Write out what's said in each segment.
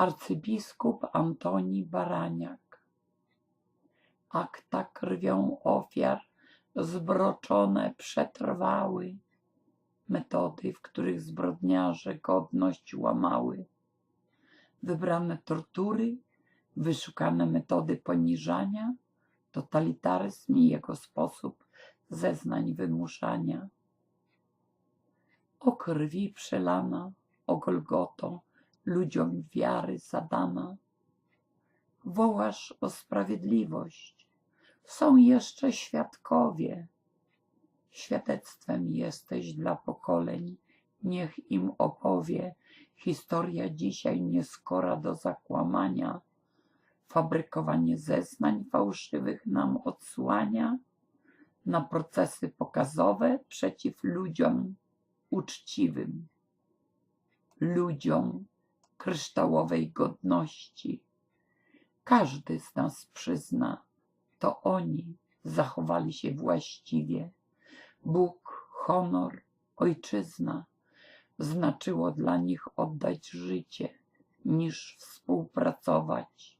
arcybiskup Antoni Baraniak. Akta krwią ofiar zbroczone przetrwały, metody, w których zbrodniarze godność łamały, wybrane tortury, wyszukane metody poniżania, totalitaryzm i jego sposób zeznań wymuszania. O krwi przelana, o Golgoto, ludziom wiary zadana. Wołasz o sprawiedliwość. Są jeszcze świadkowie. Świadectwem jesteś dla pokoleń. Niech im opowie historia dzisiaj nieskora do zakłamania. Fabrykowanie zeznań fałszywych nam odsłania na procesy pokazowe przeciw ludziom uczciwym, ludziom kryształowej godności. Każdy z nas przyzna, to oni zachowali się właściwie. Bóg, honor, ojczyzna znaczyło dla nich oddać życie, niż współpracować.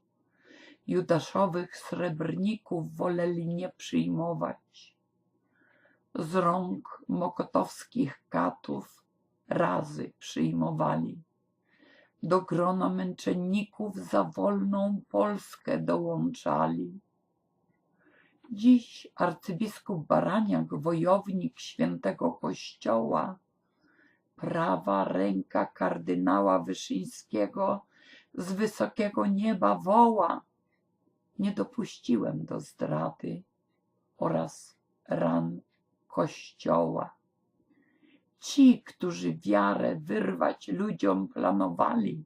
Judaszowych srebrników woleli nie przyjmować. Z rąk mokotowskich katów razy przyjmowali. Do grona męczenników za wolną Polskę dołączali. Dziś arcybiskup Baraniak, wojownik świętego Kościoła, prawa ręka kardynała Wyszyńskiego z wysokiego nieba woła. Nie dopuściłem do zdrady oraz ran Kościoła. Ci, którzy wiarę wyrwać ludziom planowali,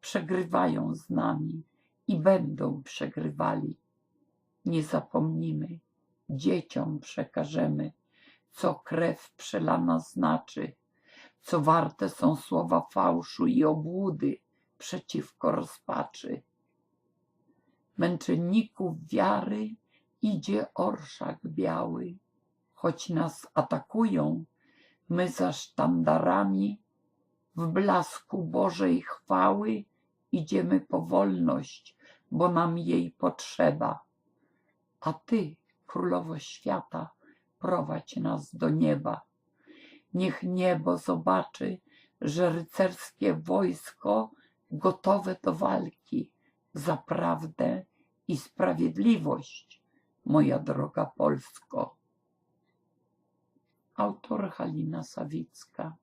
przegrywają z nami i będą przegrywali. Nie zapomnimy, dzieciom przekażemy, co krew przelana znaczy, co warte są słowa fałszu i obłudy przeciwko rozpaczy. Męczenników wiary idzie orszak biały, choć nas atakują, my za sztandarami w blasku Bożej chwały idziemy po wolność, bo nam jej potrzeba. A Ty, Królowo Świata, prowadź nas do nieba. Niech niebo zobaczy, że rycerskie wojsko gotowe do walki za prawdę i sprawiedliwość, moja droga Polsko. Autor Halina Sawicka.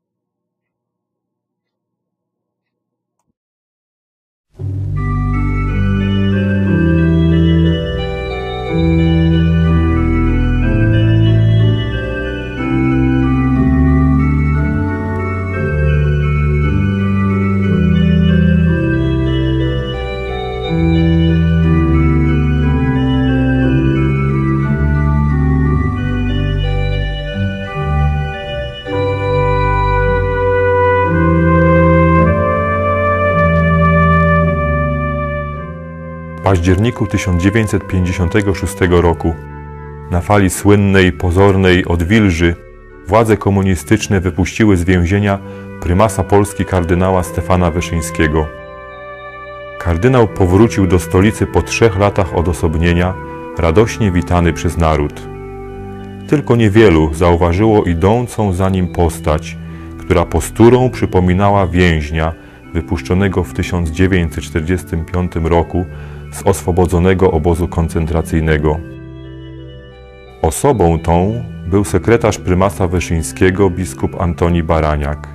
Październiku 1956 roku na fali słynnej, pozornej odwilży władze komunistyczne wypuściły z więzienia prymasa Polski kardynała Stefana Wyszyńskiego. Kardynał powrócił do stolicy po trzech latach odosobnienia, radośnie witany przez naród. Tylko niewielu zauważyło idącą za nim postać, która posturą przypominała więźnia wypuszczonego w 1945 roku z oswobodzonego obozu koncentracyjnego. Osobą tą był sekretarz prymasa Wyszyńskiego biskup Antoni Baraniak.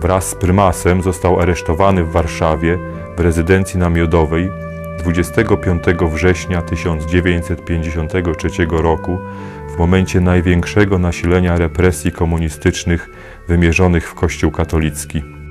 Wraz z prymasem został aresztowany w Warszawie w rezydencji namiotowej 25 września 1953 roku w momencie największego nasilenia represji komunistycznych wymierzonych w Kościół katolicki.